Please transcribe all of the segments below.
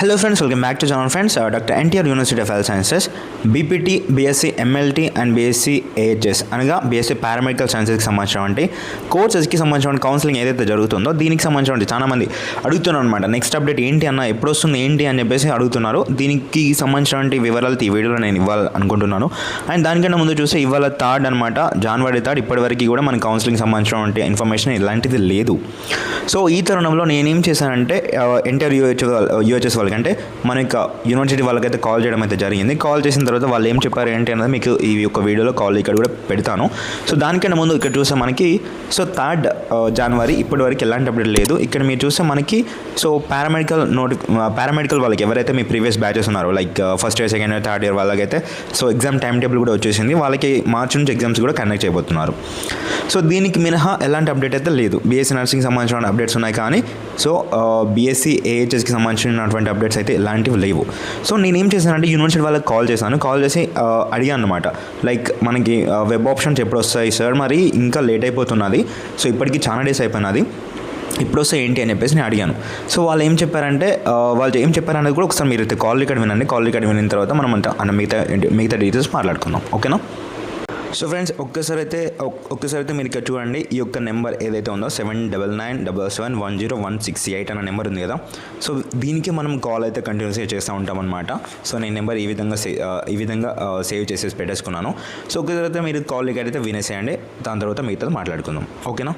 Hello friends welcome back to channel friends doctor NTR university of health sciences BPT BSc MLT and BSc AHS అనగా BSc paramedical సైన్సెస్కి సంబంధించినటువంటి కోర్సెస్కి సంబంధించిన counselling ఏదైతే జరుగుతుందో దీనికి సంబంధించినటువంటి చాలామంది అడుగుతున్నారు అనమాట నెక్స్ట్ అప్డేట్ ఏంటి అన్న ఎప్పుడు వస్తుంది ఏంటి అని చెప్పేసి అడుగుతున్నారు. దీనికి సంబంధించినటువంటి వివరాలు ఈ వీడియోలో నేను ఇవ్వాలనుకుంటున్నాను అండ్ దానికన్నా ముందు చూస్తే ఇవాళ థర్డ్ అనమాట జాన్వరి థర్డ్. ఇప్పటివరకు కూడా మన కౌన్సిలింగ్ సంబంధించినటువంటి ఇన్ఫర్మేషన్ ఇలాంటిది లేదు. సో ఈ తరుణంలో నేనేం చేశానంటే ఎన్టీఆర్ యూహెచ్ యూహెచ్ఎస్ వాళ్ళకి అంటే మన యొక్క యూనివర్సిటీ వాళ్ళకైతే కాల్ చేయడం అయితే జరిగింది. కాల్ చేసిన తర్వాత వాళ్ళు ఏం చెప్పారు ఏంటి అనేది మీకు ఈ యొక్క వీడియోలో కాల్ ఇక్కడ కూడా పెడతాను. సో దానికంటే ముందు ఇక్కడ చూస్తే మనకి సో థర్డ్ జనవరి ఇప్పటి వరకు ఎలాంటి అప్డేట్ లేదు. ఇక్కడ మీరు చూస్తే మనకి సో పారామెడికల్ నోటి పారామెడికల్ వాళ్ళకి ఎవరైతే మీ ప్రీవియస్ బ్యాచెస్ ఉన్నారో like first year second year third year వాళ్ళకైతే సో ఎగ్జామ్ టైం టేబుల్ కూడా వచ్చేసింది. వాళ్ళకి మార్చి నుంచి ఎగ్జామ్స్ కూడా కండక్ట్ చేయబోతున్నారు. సో దీనికి మినహా ఎలాంటి అప్డేట్ అయితే లేదు. బీఎస్సీ నర్సింగ్ సంబంధించిన అప్డేట్స్ ఉన్నాయి కానీ సో బీఎస్సీ ఏహెచ్ఎస్కి సంబంధించినటువంటి అప్డేట్స్ అయితే ఇలాంటివి లేవు. సో నేను ఏం చేశానంటే యూనివర్సిటీ వాళ్ళకి కాల్ చేశాను. కాల్ చేసి అడిగాను అనమాట లైక్ మనకి వెబ్ ఆప్షన్స్ ఎప్పుడు వస్తాయి సార్ మరి ఇంకా లేట్ అయిపోతున్నది. సో ఇప్పటికి చాలా డేస్ అయిపోయినది. ఇప్పుడు వస్తే ఏంటి అని చెప్పేసి నేను అడిగాను. సో వాళ్ళు ఏం చెప్పారంటే వాళ్ళు ఏం చెప్పారనేది కూడా ఒకసారి మీరు అయితే కాల్ రికార్డ్ వినండి. కాల్ రికార్డ్ వినిన తర్వాత మనం అంతా మిగతా మిగతా డీటెయిల్స్ మాట్లాడుకుందాం. ఓకేనా సో ఫ్రెండ్స్ ఒక్కసారి అయితే ఒక్- ఒక్కసారి అయితే మీరు ఇక్కడ చూడండి. ఈ యొక్క నెంబర్ ఏదైతే ఉందో seven double nine double seven one zero one six eight అన్న నెంబర్ ఉంది కదా. సో దీనికి మనం కాల్ అయితే కంటిన్యూస్గా చేస్తూ ఉంటాం అనమాట సో నేను నెంబర్ ఈ విధంగా సే ఈ విధంగా సేవ్ చేసేసి పెట్టేసుకున్నాను. సో ఒక్కసారి అయితే మీరు కాల్ అయితే వినేసేయండి దాని తర్వాత మిగతాది మాట్లాడుకుందాం. ఓకేనా?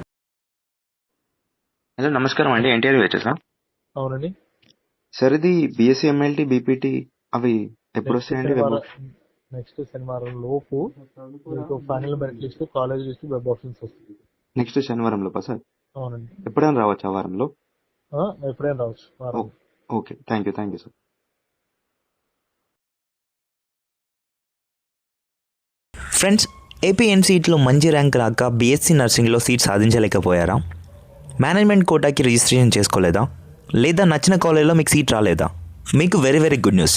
హలో నమస్కారం అండి. ఎన్టీఆర్ వచ్చేసా అవునండి. సార్ ఇది బీఎస్సీ ఎంఎల్టీ బీపీటీ అవి ఎప్పుడు వస్తాయండి నెక్స్ట్ శనివారం లోపు మీకు final merit list college list web options వస్తుంది నెక్స్ట్ శనివారం లోపా సార్? అవునండి. ఎప్పుడైనా రావచ్చు ఆ వారంలో? ఆ, ఎప్పుడైనా రావచ్చు okay. Thank you thank you sir. Friends ఏపీఎన్సీట్లో మంచి ర్యాంక్ రాక బీఎస్సీ నర్సింగ్లో సీట్ సాధించలేకపోయారా? మేనేజ్మెంట్ కోటాకి రిజిస్ట్రేషన్ చేసుకోలేదా? లేదా నచ్చిన కాలేజ్లో మీకు సీట్ రాలేదా? మీకు very very good news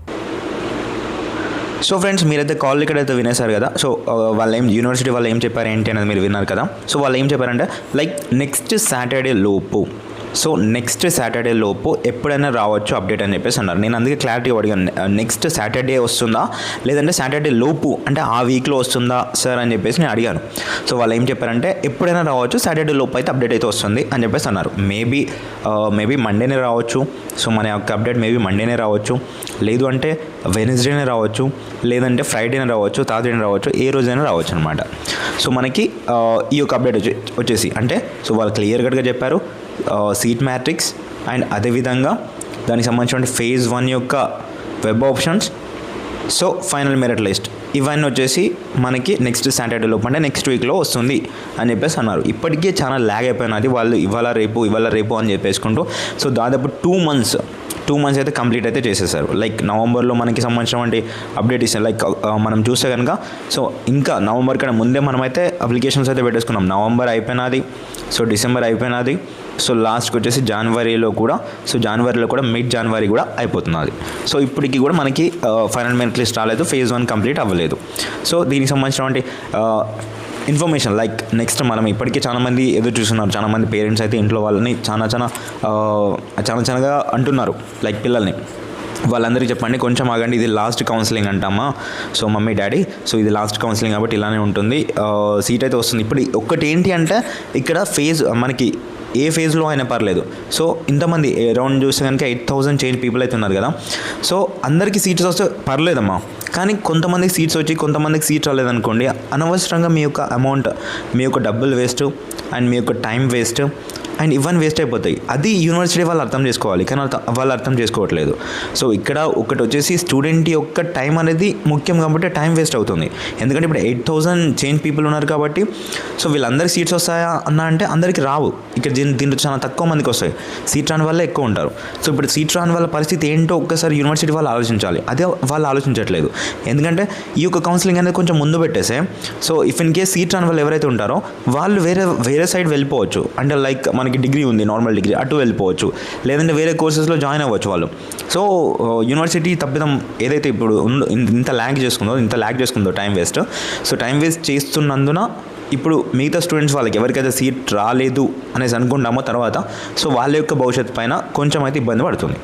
so friends మీరైతే కాల్ ఇక్కడ అయితే వినేశారు కదా? సో uh, వాళ్ళు ఏం యూనివర్సిటీ వాళ్ళు ఏం చెప్పారు ఏంటి అనేది మీరు విన్నారు కదా? సో వాళ్ళు ఏం చెప్పారంటే లైక్ నెక్స్ట్ సాటర్డే లోపు సో నెక్స్ట్ సాటర్డే లోపు ఎప్పుడైనా రావచ్చు అప్డేట్ అని చెప్పేసి అన్నారు. నేను అందుకే క్లారిటీ అడిగాను నెక్స్ట్ సాటర్డే వస్తుందా? లేదంటే సాటర్డే లోపు అంటే ఆ వీక్లో వస్తుందా సార్ అని చెప్పేసి నేను అడిగాను. సో వాళ్ళు ఏం చెప్పారంటే ఎప్పుడైనా రావచ్చు సాటర్డే లోపు అయితే అప్డేట్ అయితే వస్తుంది అని చెప్పేసి అన్నారు. మేబీ మేబీ మండేనే రావచ్చు. సో మన యొక్క అప్డేట్ మేబీ మండేనే రావచ్చు. లేదు అంటే వెనస్డేనే రావచ్చు. లేదంటే ఫ్రైడేనే రావచ్చు థర్స్డేనే రావచ్చు ఏ రోజైనా రావచ్చు అనమాట సో మనకి uh, ఈ యొక్క అప్డేట్ వచ్చేసి అంటే సో వాళ్ళు క్లియర్ కట్గా చెప్పారు. సీట్ మ్యాట్రిక్స్ అండ్ అదేవిధంగా దానికి సంబంధించిన ఫేజ్ వన్ యొక్క web options so final merit list ఇవన్నీ వచ్చేసి మనకి నెక్స్ట్ సాటర్డే లోపు అంటే నెక్స్ట్ వీక్లో వస్తుంది అని చెప్పేసి అన్నారు. ఇప్పటికే చాలా ల్యాగ్ అయిపోయినది. వాళ్ళు ఇవాళ రేపు ఇవాళ రేపు అని చెప్పేసుకుంటూ సో దాదాపు టూ మంత్స్ టూ మంత్స్ అయితే కంప్లీట్ అయితే చేసేసారు. లైక్ నవంబర్లో మనకి సంబంధించినటువంటి అప్డేట్ ఇస్తారు లైక్ uh, మనం చూస్తే కనుక సో ఇంకా నవంబర్ కన్నా ముందే మనమైతే అప్లికేషన్స్ అయితే పెట్టేసుకున్నాం. నవంబర్ అయిపోయినది సో డిసెంబర్ అయిపోయినది సో లాస్ట్కి వచ్చేసి జనవరిలో కూడా సో జనవరిలో కూడా మిడ్ జనవరి కూడా అయిపోతున్నది. సో ఇప్పటికి కూడా మనకి ఫైనల్ మెరిట్ లిస్ట్ రాలేదు ఫేజ్ వన్ కంప్లీట్ అవ్వలేదు. సో దీనికి సంబంధించినటువంటి uh, ఇన్ఫర్మేషన్ లైక్ నెక్స్ట్ మనం ఇప్పటికే చాలామంది ఎదురు చూస్తున్నారు. చాలామంది పేరెంట్స్ అయితే ఇంట్లో వాళ్ళని చాలా చాలా చాలా చాలాగా అంటున్నారు లైక్ పిల్లల్ని. వాళ్ళందరికీ చెప్పండి కొంచెం ఆగండి ఇది లాస్ట్ కౌన్సిలింగ్ అంటామా సో మమ్మీ డాడీ సో ఇది లాస్ట్ కౌన్సిలింగ్ కాబట్టి ఇలానే ఉంటుంది. సీట్ అయితే వస్తుంది. ఇప్పుడు ఒక్కటి ఏంటి అంటే ఇక్కడ ఫేజ్ మనకి ఏ ఫేజ్లో అయినా పర్లేదు. సో ఇంతమంది అరౌండ్ చూస్తే కనుక ఎయిట్ థౌసండ్ చేంజ్ పీపుల్ అయితే ఉన్నారు కదా. సో అందరికీ సీట్స్ వస్తే పర్లేదమ్మా. కానీ కొంతమందికి సీట్స్ వచ్చి కొంతమందికి సీట్ రాలేదనుకోండి అనవసరంగా మీ యొక్క అమౌంట్ మీ యొక్క డబ్బులు వేస్ట్ అండ్ మీ యొక్క టైం వేస్ట్ అండ్ ఇవన్నీ వేస్ట్ అయిపోతాయి. అది యూనివర్సిటీ వాళ్ళు అర్థం చేసుకోవాలి. కానీ వాళ్ళు అర్థం చేసుకోవట్లేదు. సో ఇక్కడ ఒకటి వచ్చేసి స్టూడెంట్ యొక్క టైం అనేది ముఖ్యం కాబట్టి టైం వేస్ట్ అవుతుంది. ఎందుకంటే ఇప్పుడు ఎయిట్ థౌసండ్ చేంజ్ పీపుల్ ఉన్నారు కాబట్టి సో వీళ్ళందరికీ సీట్స్ వస్తాయా అన్న అంటే అందరికీ రావు. ఇక్కడ దీని దీంట్లో చాలా తక్కువ మందికి వస్తాయి. సీట్ రాని వల్ల ఎక్కువ ఉంటారు. సో ఇప్పుడు సీట్ రాని వాళ్ళ పరిస్థితి ఏంటో ఒక్కసారి యూనివర్సిటీ వాళ్ళు ఆలోచించాలి. అదే వాళ్ళు ఆలోచించట్లేదు. ఎందుకంటే ఈ యొక్క కౌన్సిలింగ్ అనేది కొంచెం ముందు పెట్టేసే. So if in case seat రాని వాళ్ళు ఎవరైతే ఉంటారో వాళ్ళు వేరే వేరే సైడ్ వెళ్ళిపోవచ్చు. అంటే లైక్ మనకి డిగ్రీ ఉంది నార్మల్ డిగ్రీ అటు వెళ్ళిపోవచ్చు. లేదంటే వేరే కోర్సెస్లో జాయిన్ అవ్వచ్చు వాళ్ళు. సో యూనివర్సిటీ తప్పిదం ఏదైతే ఇప్పుడు ఇంత ల్యాగ్ చేసుకుందో ఇంత lag చేసుకుందో time waste. So time waste చేస్తున్నందున ఇప్పుడు మిగతా స్టూడెంట్స్ వాళ్ళకి ఎవరికైతే సీట్ రాలేదు అనేసి అనుకుంటామో తర్వాత సో వాళ్ళ యొక్క భవిష్యత్తు పైన కొంచెం అయితే ఇబ్బంది పడుతుంది.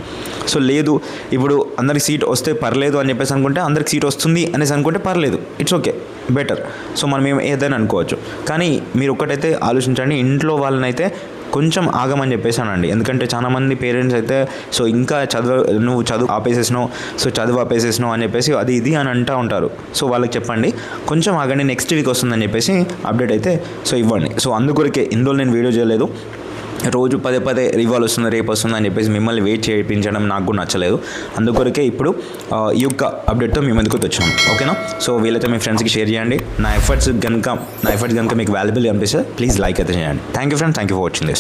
సో లేదు ఇప్పుడు అందరికి సీట్ వస్తే పర్లేదు అని చెప్పేసి అనుకుంటే అందరికి సీట్ వస్తుంది అనేసి అనుకుంటే పర్లేదు. It's okay better. సో మనం ఏం ఏదైనా అనుకోవచ్చు. కానీ మీరు ఒక్కటైతే ఆలోచించండి ఇంట్లో వాళ్ళనైతే కొంచెం ఆగమని చెప్పేసి అనండి ఎందుకంటే చాలామంది పేరెంట్స్ అయితే సో ఇంకా చదువు నువ్వు చదువు ఆపేసేసినావు సో చదువు ఆపేసేసినావు అని చెప్పేసి అది ఇది అని అంటూ ఉంటారు. సో వాళ్ళకి చెప్పండి కొంచెం ఆగండి నెక్స్ట్ వీక్ వస్తుందని చెప్పేసి అప్డేట్ అయితే సో ఇవ్వండి. సో అందుకొరకే ఇందులో నేను వీడియో చేయలేదు. రోజు పదే పదే ఇవాళ వస్తుంది రేపు వస్తుంది అని చెప్పేసి మిమ్మల్ని వెయిట్ చేయించడం నాకు కూడా నచ్చలేదు. అందుకొరకే ఇప్పుడు ఈ యొక్క అప్డేట్తో మీ ముందుకు వచ్చాను. ఓకేనా? సో వీలైతే మీ ఫ్రెండ్స్కి షేర్ చేయండి. నా ఎఫర్ట్స్ కనుక నా ఎఫర్ట్స్ కనుక మీకు వాల్యుబుల్ అనిపిస్తే ప్లీజ్ లైక్ అయితే చేయండి. Thank you friends thank you for watching this.